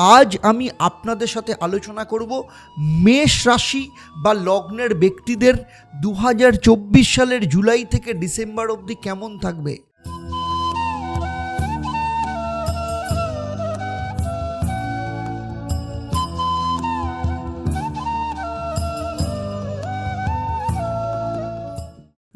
আজ আমি আপনাদের সাথে আলোচনা করব মেষ রাশি বা লগ্নের ব্যক্তিদের দু হাজার চব্বিশ সালের জুলাই থেকে ডিসেম্বর অবধি কেমন থাকবে?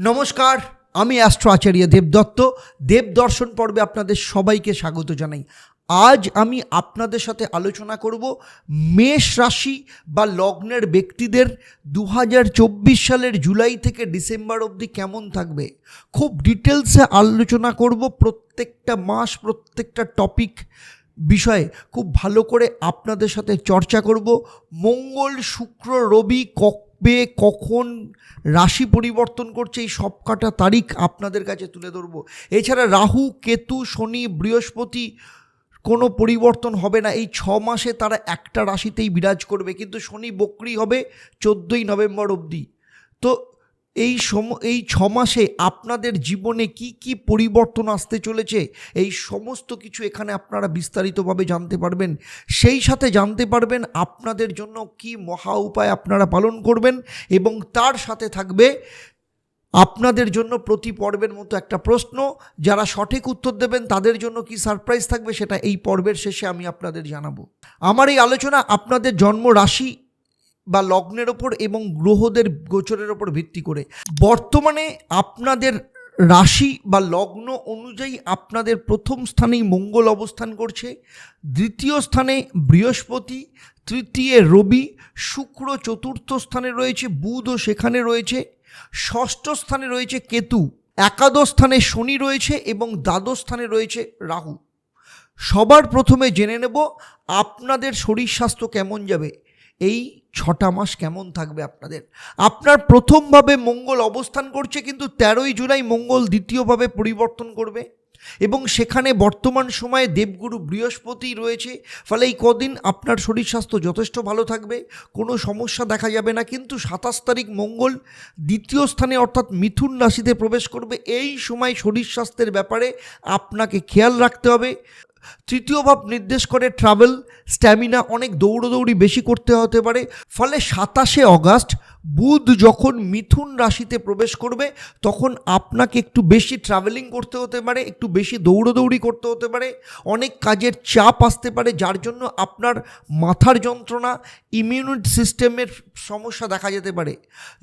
নমস্কার, আমি অ্যাস্ট্রো আচার্য দেবদত্ত। দেবদর্শন পর্বে আপনাদের সবাইকে স্বাগত জানাই। আজ আমি আপনাদের সাথে আলোচনা করব মেষ রাশি বা লগ্নের ব্যক্তিদের দু হাজার চব্বিশ সালের জুলাই থেকে ডিসেম্বর অবধি কেমন থাকবে। খুব ডিটেলসে আলোচনা করব প্রত্যেকটা মাস, প্রত্যেকটা টপিক বিষয়ে। খুব ভালো করে আপনাদের সাথে চর্চা করব। মঙ্গল, শুক্র, রবি কবে, কখন রাশি পরিবর্তন করছে এই সব কটা তারিখ আপনাদের কাছে তুলে ধরবো। এছাড়া রাহু, কেতু, শনি, বৃহস্পতি কোনো পরিবর্তন হবে না। এই ছ মাসে তারা একটা রাশিতেই বিরাজ করবে। কিন্তু শনি বক্রি হবে চোদ্দোই নভেম্বর অবধি। তো এই সম, এই ছ মাসে আপনাদের জীবনে কি কি পরিবর্তন আসতে চলেছে? এই সমস্ত কিছু এখানে আপনারা বিস্তারিতভাবে জানতে পারবেন। সেই সাথে জানতে পারবেন আপনাদের জন্য কি মহা উপায় আপনারা পালন করবেন এবং তার সাথে থাকবে আপনাদের জন্য প্রতি পর্বের মতো একটা প্রশ্ন। যারা সঠিক উত্তর দেবেন, তাদের জন্য কি সারপ্রাইজ থাকবে সেটা এই পর্বের শেষে আমি আপনাদের জানাব। আমার এই আলোচনা আপনাদের জন্ম রাশি বা লগ্নের ওপর এবং গ্রহদের গোচরের ওপর ভিত্তি করে। বর্তমানে আপনাদের রাশি বা লগ্ন অনুযায়ী আপনাদের প্রথম স্থানেই মঙ্গল অবস্থান করছে। দ্বিতীয় স্থানে বৃহস্পতি, তৃতীয় রবি, শুক্র চতুর্থ স্থানে রয়েছে, বুধও সেখানে রয়েছে। ষষ্ঠ স্থানে রয়েছে কেতু, একাদশ স্থানে শনি রয়েছে এবং দ্বাদশ স্থানে রয়েছে রাহু। সবার প্রথমে জেনে নেব আপনাদের শরীর স্বাস্থ্য কেমন যাবে। এই ছটা মাস কেমন থাকবে আপনাদের? আপনার প্রথমভাবে মঙ্গল অবস্থান করছে, কিন্তু তেরোই জুলাই মঙ্গল দ্বিতীয়ভাবে পরিবর্তন করবে। এবং সেখানে বর্তমান সময়ে দেবগুরু বৃহস্পতি রয়েছে। ফলে এই কদিন আপনার শরীর স্বাস্থ্য যথেষ্ট ভালো থাকবে, কোনো সমস্যা দেখা যাবে না, কিন্তু সাতাশ তারিখ মঙ্গল দ্বিতীয় স্থানে অর্থাৎ মিথুন রাশিতে প্রবেশ করবে। এই সময় শরীর স্বাস্থ্যের ব্যাপারে আপনাকে খেয়াল রাখতে হবে। তৃতীয় ভাব নির্দেশ করে ট্রাভেল স্ট্যামিনা অনেক দৌড়দৌড়ি বেশি করতে হতে পারে। ফলে সাতাশে অগাস্ট বুধ যখন মিথুন রাশিতে প্রবেশ করবে, তখন আপনাকে একটু বেশি ট্রাভেলিং করতে হতে পারে, একটু বেশি দৌড়োদৌড়ি করতে হতে পারে, অনেক কাজের চাপ আসতে পারে, যার জন্য আপনার মাথার যন্ত্রণা ইমিউনিট সিস্টেমের সমস্যা দেখা যেতে পারে।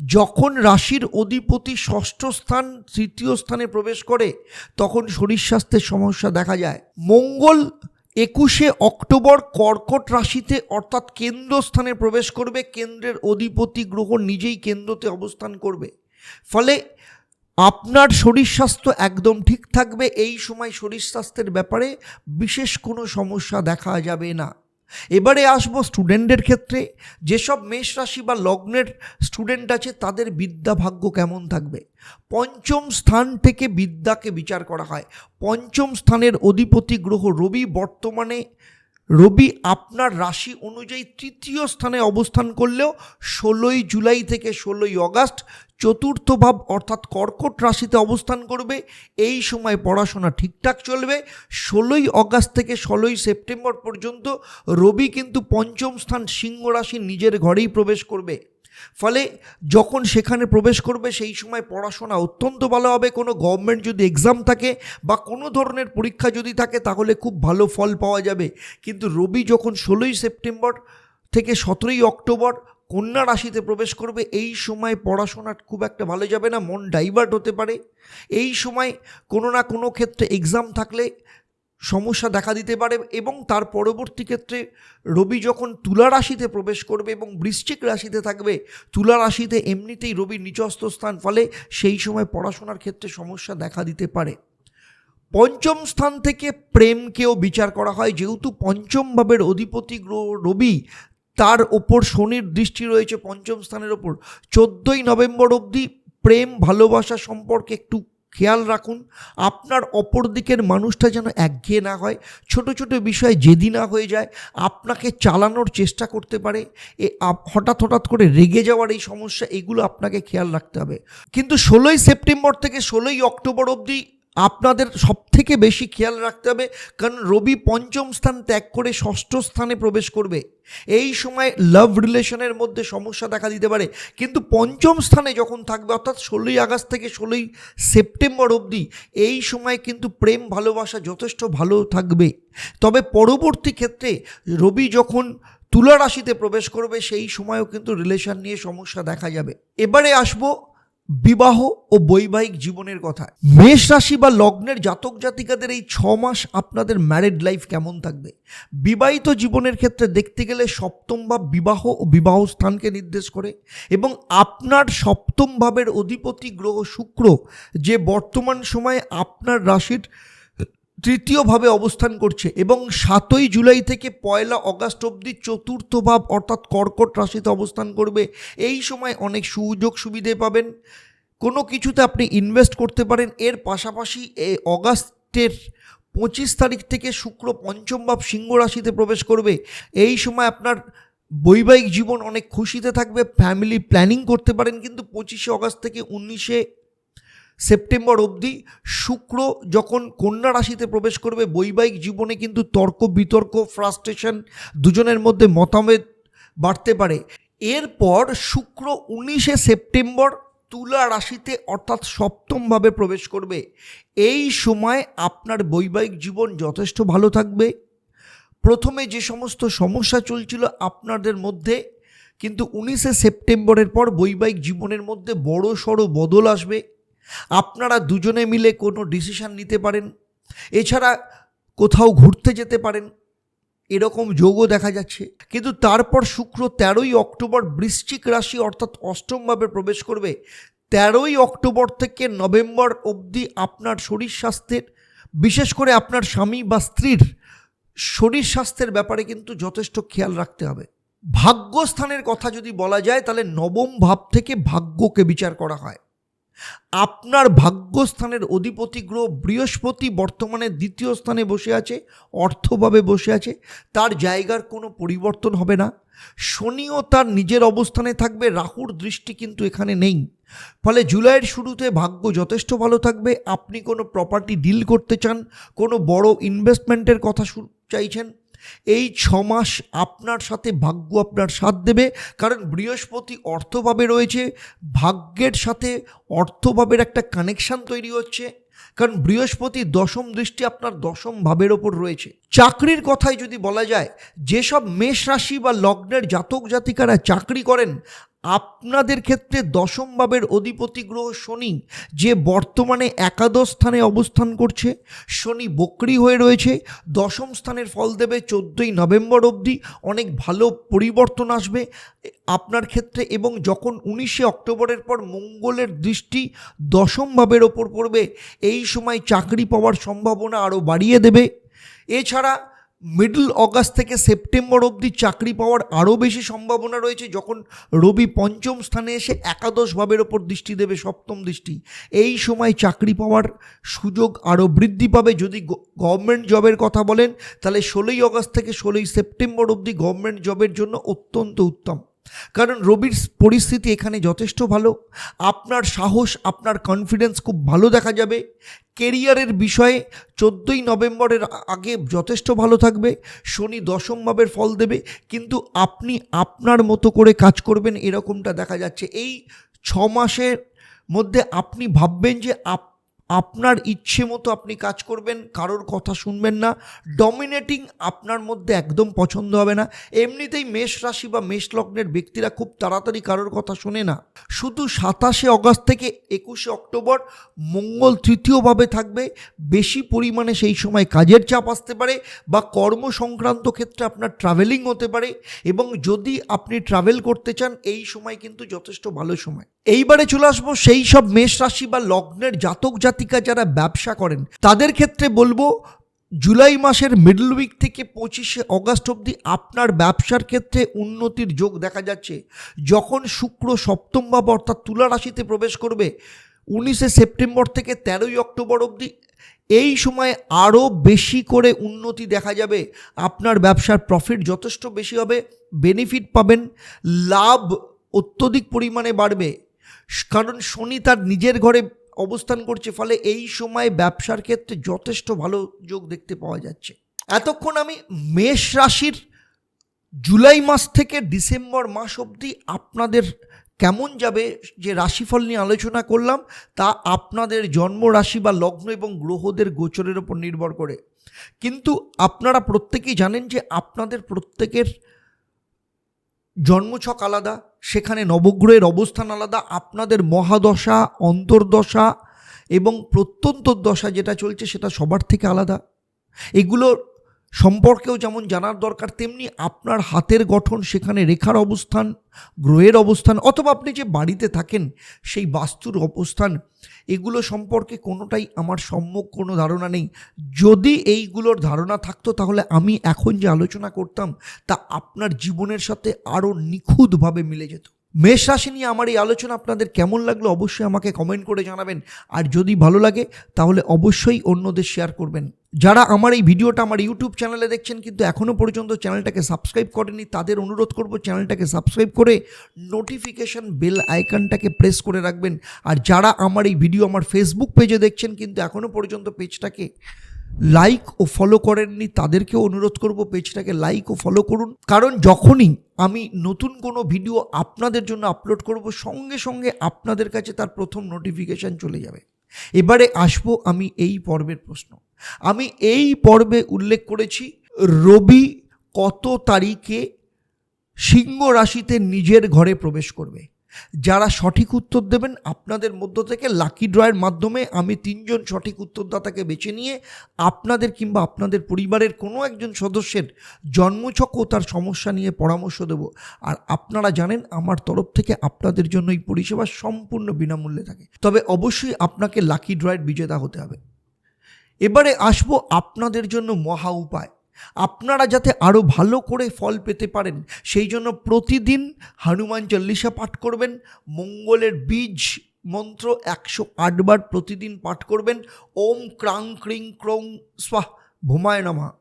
যখন রাশির অধিপতি ষষ্ঠ স্থান, তৃতীয় স্থানে প্রবেশ করে, তখন শরীর স্বাস্থ্যের সমস্যা দেখা যায়। মঙ্গল একুশে অক্টোবর কর্কট রাশিতে অর্থাৎ কেন্দ্রস্থানে প্রবেশ করবে, কেন্দ্রের অধিপতি গ্রহ নিজেই কেন্দ্রতে অবস্থান করবে। ফলে আপনার শরীর স্বাস্থ্য একদম ঠিক থাকবে, এই সময় শরীর স্বাস্থ্যের ব্যাপারে বিশেষ কোনো সমস্যা দেখা যাবে না। এবারে আসব স্টুডেন্টদের ক্ষেত্রে। যেসব মেষ রাশি বা লগ্নের স্টুডেন্ট আছে, তাদের বিদ্যা ভাগ্য কেমন থাকবে? পঞ্চম স্থান থেকে বিদ্যাকে বিচার করা হয়। পঞ্চম স্থানের অধিপতি গ্রহ রবি বর্তমানে রবি আপনার রাশি অনুযায়ী তৃতীয় স্থানে অবস্থান করলেও ষোলোই জুলাই থেকে ষোলোই অগাস্ট চতুর্থ ভাব অর্থাৎ কর্কট রাশিতে অবস্থান করবে। এই সময় পড়াশোনা ঠিকঠাক চলবে। ষোলোই অগাস্ট থেকে ষোলোই সেপ্টেম্বর পর্যন্ত রবি কিন্তু পঞ্চম স্থান সিংহ রাশি নিজের ঘরেই প্রবেশ করবে। ফলে যখন সেখানে প্রবেশ করবে, সেই সময় পড়াশোনা অত্যন্ত ভালো হবে। কোনো গভর্নমেন্ট যদি এক্সাম থাকে বা কোনো ধরনের পরীক্ষা যদি থাকে, তাহলে খুব ভালো ফল পাওয়া যাবে। কিন্তু রবি যখন ষোলোই সেপ্টেম্বর থেকে সতেরোই অক্টোবর কন্যা রাশিতে প্রবেশ করবে, এই সময় পড়াশোনা খুব একটা ভালো যাবে না, মন ডাইভার্ট হতে পারে। এই সময় কোনো না কোনো ক্ষেত্রে এক্সাম থাকলে সমস্যা দেখা দিতে পারে এবং তার পরবর্তী ক্ষেত্রে রবি যখন তুলা রাশিতে প্রবেশ করবে এবং বৃশ্চিক রাশিতে থাকবে, তুলা রাশিতে এমনিতেই রবির নিচস্থ স্থান, ফলে সেই সময় পড়াশোনার ক্ষেত্রে সমস্যা দেখা দিতে পারে। পঞ্চম স্থান থেকে প্রেমকেও বিচার করা হয়। যেহেতু পঞ্চম ভাবের অধিপতি গ্রহ রবি, তার ওপর শনির দৃষ্টি রয়েছে পঞ্চম স্থানের ওপর। চোদ্দোই নভেম্বর অবধি প্রেম ভালোবাসা সম্পর্কে একটু খেয়াল রাখুন, আপনার অপর দিকের মানুষটা যেন একঘেয়ে না হয়, ছোট ছোট বিষয়ে জেদি না হয়ে যায়, আপনাকে চালানোর চেষ্টা করতে পারে, এ হঠাৎ হঠাৎ করে রেগে যাওয়ার এই সমস্যা, এগুলো আপনাকে খেয়াল রাখতে হবে। কিন্তু ষোলোই সেপ্টেম্বর থেকে ষোলোই অক্টোবর অবধি আপনাদের সব থেকে বেশি খেয়াল রাখতে হবে, কারণ রবি পঞ্চম স্থান ত্যাগ করে ষষ্ঠ স্থানে প্রবেশ করবে। এই সময় লাভ রিলেশনের মধ্যে সমস্যা দেখা দিতে পারে। কিন্তু পঞ্চম স্থানে যখন থাকবে, অর্থাৎ ষোলোই আগস্ট থেকে ষোলোই সেপ্টেম্বর অবধি, এই সময় কিন্তু প্রেম, ভালোবাসা যথেষ্ট ভালো থাকবে। তবে পরবর্তী ক্ষেত্রে রবি যখন তুলা রাশিতে প্রবেশ করবে, সেই সময়ও কিন্তু রিলেশন নিয়ে সমস্যা দেখা যাবে। এবারে আসব বিবাহ ও বৈবাহিক জীবনের কথা। মেষ রাশি বা লগ্নের জাতক জাতিকাদের এই ছ মাস আপনাদের ম্যারিড লাইফ কেমন থাকবে? বিবাহিত জীবনের ক্ষেত্রে দেখতে গেলে সপ্তম ভাব বিবাহ ও বিবাহ স্থানকে নির্দেশ করে এবং আপনার সপ্তম ভাবের অধিপতি গ্রহ শুক্র, যে বর্তমান সময়ে আপনার রাশির তৃতীয়ভাবে অবস্থান করছে এবং সাতই জুলাই থেকে পয়লা অগাস্ট অবধি চতুর্থ ভাব অর্থাৎ কর্কট রাশিতে অবস্থান করবে। এই সময় অনেক সুযোগ সুবিধে পাবেন। কোনো কিছুতে আপনি ইনভেস্ট করতে পারেন। এর পাশাপাশি এই অগাস্টের পঁচিশ তারিখ থেকে শুক্র পঞ্চম ভাব সিংহ রাশিতে প্রবেশ করবে। এই সময় আপনার বৈবাহিক জীবন অনেক খুশিতে থাকবে। ফ্যামিলি প্ল্যানিং করতে পারেন। কিন্তু পঁচিশে অগাস্ট থেকে উনিশে সেপ্টেম্বর অবধি শুক্র যখন কন্যা রাশিতে প্রবেশ করবে, বৈবাহিক জীবনে কিন্তু তর্ক, বিতর্ক ফ্রাস্ট্রেশন দুজনের মধ্যে মতামত বাড়তে পারে। এরপর শুক্র উনিশে সেপ্টেম্বর তুলা রাশিতে অর্থাৎ সপ্তমভাবে প্রবেশ করবে। এই সময় আপনার বৈবাহিক জীবন যথেষ্ট ভালো থাকবে। প্রথমে যে সমস্ত সমস্যা চলছিল আপনাদের মধ্যে, কিন্তু উনিশে সেপ্টেম্বরের পর বৈবাহিক জীবনের মধ্যে বড় সড়ো বদল আসবে। আপনারা দুজনে মিলে কোনো ডিসিশন নিতে পারেন। এছাড়া কোথাও ঘুরতে যেতে পারেন। এরকম যোগও দেখা যাচ্ছে। কিন্তু তারপর শুক্র তেরোই অক্টোবর বৃশ্চিক রাশি অর্থাৎ অষ্টমভাবে প্রবেশ করবে। তেরোই অক্টোবর থেকে নভেম্বর অবধি আপনার শরীর স্বাস্থ্যের, বিশেষ করে আপনার স্বামী বা স্ত্রীর শরীর স্বাস্থ্যের ব্যাপারে কিন্তু যথেষ্ট খেয়াল রাখতে হবে। ভাগ্যস্থানের কথা যদি বলা যায়, তাহলে নবম ভাব থেকে ভাগ্যকে বিচার করা হয়। আপনার ভাগ্যস্থানের অধিপতি গ্রহ বৃহস্পতি বর্তমানে দ্বিতীয় স্থানে বসে আছে, অর্থভাবে বসে আছে, তার জায়গার কোনো পরিবর্তন হবে না। শনিও তার নিজের অবস্থানে থাকবে, রাহুর দৃষ্টি কিন্তু এখানে নেই। ফলে জুলাইয়ের শুরুতে ভাগ্য যথেষ্ট ভালো থাকবে, আপনি কোনো প্রপার্টি ডিল করতে চান, কোনো বড় ইনভেস্টমেন্টের কথা চাইছেন এই ছমাস মাস আপনার সাথে ভাগ্য আপনার সাথ দেবে। কারণ বৃহস্পতি অর্থভাবে রয়েছে, ভাগ্যের সাথে অর্থভাবের একটা কানেকশান তৈরি হচ্ছে। কারণ বৃহস্পতি দশম দৃষ্টি আপনার দশম ভাবের ওপর রয়েছে। চাকরির কথাই যদি বলা যায়, যেসব মেষ রাশি বা লগ্নের জাতক জাতিকারা চাকরি করেন আপনাদের ক্ষেত্রে দশম ভাবের অধিপতি গ্রহ শনি, যে বর্তমানে একাদশ স্থানে অবস্থান করছে, শনি বকরি হয়ে রয়েছে, দশম স্থানের ফল দেবে চোদ্দোই নভেম্বর অবধি, অনেক ভালো পরিবর্তন আসবে আপনার ক্ষেত্রে এবং যখন উনিশে অক্টোবরের পর মঙ্গলের দৃষ্টি দশম ভাবের ওপর পড়বে, এই সময় চাকরি পাওয়ার সম্ভাবনা আরও বাড়িয়ে দেবে। এছাড়া মিডল অগাস্ট থেকে সেপ্টেম্বর অবধি চাকরি পাওয়ার আরও বেশি সম্ভাবনা রয়েছে যখন রবি পঞ্চম স্থানে এসে একাদশ ভাবের ওপর দৃষ্টি দেবে সপ্তম দৃষ্টি। এই সময় চাকরি পাওয়ার সুযোগ আরও বৃদ্ধি পাবে। যদি গভর্নমেন্ট জবের কথা বলেন, তাহলে ষোলোই অগাস্ট থেকে ষোলোই সেপ্টেম্বর অবধি গভর্নমেন্ট জবের জন্য অত্যন্ত উত্তম। কারণ রবির পরিস্থিতি এখানে যথেষ্ট ভালো। আপনার সাহস, আপনার কনফিডেন্স খুব ভালো দেখা যাবে। কেরিয়ারের বিষয়ে চোদ্দোই নভেম্বরের আগে যথেষ্ট ভালো থাকবে। শনি দশম ভাবের ফল দেবে। কিন্তু আপনি আপনার মতো করে কাজ করবেন এরকমটা দেখা যাচ্ছে। এই ছ মাসের মধ্যে আপনি ভাববেন যে আপ আপনার ইচ্ছে মতো আপনি কাজ করবেন, কারোর কথা শুনবেন না ডমিনেটিং আপনার মধ্যে একদম পছন্দ হবে না। এমনিতেই মেষ রাশি বা মেষ লগ্নের ব্যক্তিরা খুব তাড়াতাড়ি কারোর কথা শোনে না। শুধু সাতাশে অগাস্ট থেকে একুশে অক্টোবর মঙ্গল তৃতীয়ভাবে থাকবে, বেশি পরিমাণে সেই সময় কাজের চাপ আসতে পারে বা কর্ম সংক্রান্ত ক্ষেত্রে আপনার ট্রাভেলিং হতে পারে এবং যদি আপনি ট্রাভেল করতে চান, এই সময় কিন্তু যথেষ্ট ভালো সময়। এইবারে চলে আসব সেই সব মেষ রাশি বা লগ্নের জাতক জাতিকা যারা ব্যবসা করেন, তাদের ক্ষেত্রে বলব জুলাই মাসের মিডল উইক থেকে পঁচিশে অগাস্ট অবধি আপনার ব্যবসার ক্ষেত্রে উন্নতির যোগ দেখা যাচ্ছে। যখন শুক্র সপ্তম ভাব অর্থাৎ তুলা রাশিতে প্রবেশ করবে, উনিশে সেপ্টেম্বর থেকে তেরোই অক্টোবর অবধি এই সময় আরও বেশি করে উন্নতি দেখা যাবে। আপনার ব্যবসার প্রফিট যথেষ্ট বেশি হবে বেনিফিট পাবেন, লাভ অত্যধিক পরিমাণে বাড়বে। কারণ শনি তার নিজের ঘরে অবস্থান করছে, ফলে এই সময় ব্যবসার ক্ষেত্রে যথেষ্ট ভালো যোগ দেখতে পাওয়া যাচ্ছে। এতক্ষণ আমি মেষ রাশির জুলাই মাস থেকে ডিসেম্বর মাস অবধি আপনাদের কেমন যাবে যে রাশিফল নিয়ে আলোচনা করলাম, তা আপনাদের জন্ম রাশি বা লগ্ন এবং গ্রহদের গোচরের ওপর নির্ভর করে। কিন্তু আপনারা প্রত্যেকেই জানেন যে আপনাদের প্রত্যেকের জন্মছক আলাদা, সেখানে নবগ্রহের অবস্থান আলাদা, আপনাদের মহাদশা, অন্তর্দশা এবং প্রত্যন্তর দশা যেটা চলছে সেটা সবার থেকে আলাদা। এগুলোর সম্পর্কেও যেমন জানার দরকার, তেমনি আপনার হাতের গঠন, সেখানে রেখার অবস্থান, গ্রহের অবস্থান, অথবা আপনি যে বাড়িতে থাকেন, সেই বাস্তুর অবস্থান, এগুলো সম্পর্কে কোনোটাই আমার সম্যক কোনো ধারণা নেই। যদি এইগুলোর ধারণা থাকতো, তাহলে আমি এখন যে আলোচনা করতাম, তা আপনার জীবনের সাথে আরও নিখুঁতভাবে মিলে যেত। মেষ রাশি নিয়ে আমার এই আলোচনা আপনাদের কেমন লাগল অবশ্যই আমাকে কমেন্ট করে জানাবেন। আর যদি ভালো লাগে, তাহলে অবশ্যই অন্যদের শেয়ার করবেন। যারা আমার এই ভিডিওটা আমার ইউটিউব চ্যানেলে দেখছেন কিন্তু এখনও পর্যন্ত চ্যানেলটাকে সাবস্ক্রাইব করেনি তাদের অনুরোধ করব চ্যানেলটাকে সাবস্ক্রাইব করে নোটিফিকেশন বেল আইকনটাকে প্রেস করে রাখবেন। আর যারা আমার এই ভিডিও আমার ফেসবুক পেজে দেখছেন কিন্তু এখনও পর্যন্ত পেজটাকে লাইক ও ফলো করেননি, তাদেরকেও অনুরোধ করব পেজটাকে লাইক ও ফলো করুন। কারণ যখনই আমি নতুন কোনো ভিডিও আপনাদের জন্য আপলোড করব, সঙ্গে সঙ্গে আপনাদের কাছে তার প্রথম নোটিফিকেশান চলে যাবে। এবারে আসব আমি এই পর্বের প্রশ্ন। আমি এই পর্বে উল্লেখ করেছি, রবি কত তারিখে সিংহ রাশিতে নিজের ঘরে প্রবেশ করবে? যারা সঠিক উত্তর দেবেন, আপনাদের মধ্য থেকে লাকি ড্রয়ের মাধ্যমে আমি তিনজন সঠিক উত্তরদাতাকে বেছে নিয়ে আপনাদের কিংবা আপনাদের পরিবারের কোনো একজন সদস্যের জন্মছক ও তার সমস্যা নিয়ে পরামর্শ দেব। আর আপনারা জানেন, আমার তরফ থেকে আপনাদের জন্য এই পরিষেবা সম্পূর্ণ বিনামূল্যে থাকে। তবে অবশ্যই আপনাকে লাকি ড্রয়ের বিজেতা হতে হবে। এবারে আসব আপনাদের জন্য মহা উপায়। আপনারা যাতে আরও ভালো করে ফল পেতে পারেন, সেই জন্য প্রতিদিন হনুমান চল্লিশা পাঠ করবেন, মঙ্গলের বীজ মন্ত্র একশো আটবার প্রতিদিন পাঠ করবেন, ওম ক্রাং ক্রিং ক্রং স্বাহ ভূমায় নমা।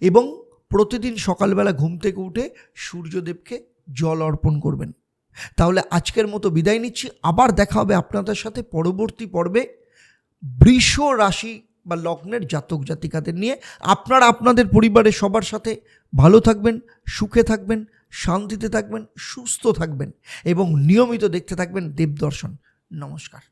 এবং প্রতিদিন সকালবেলা ঘুম থেকে উঠে সূর্যদেবকে জল অর্পণ করবেন। তাহলে আজকের মতো বিদায় নিচ্ছি, আবার দেখা হবে আপনাদের সাথে পরবর্তী পর্বে। বৃষ রাশি বা লগ্নের জাতক জাতিকাদের নিয়ে আপনারা আপনাদের পরিবারের সবার সাথে ভালো থাকবেন, সুখে থাকবেন, শান্তিতে থাকবেন, সুস্থ থাকবেন এবং নিয়মিত দেখতে থাকবেন দেবদর্শন। নমস্কার।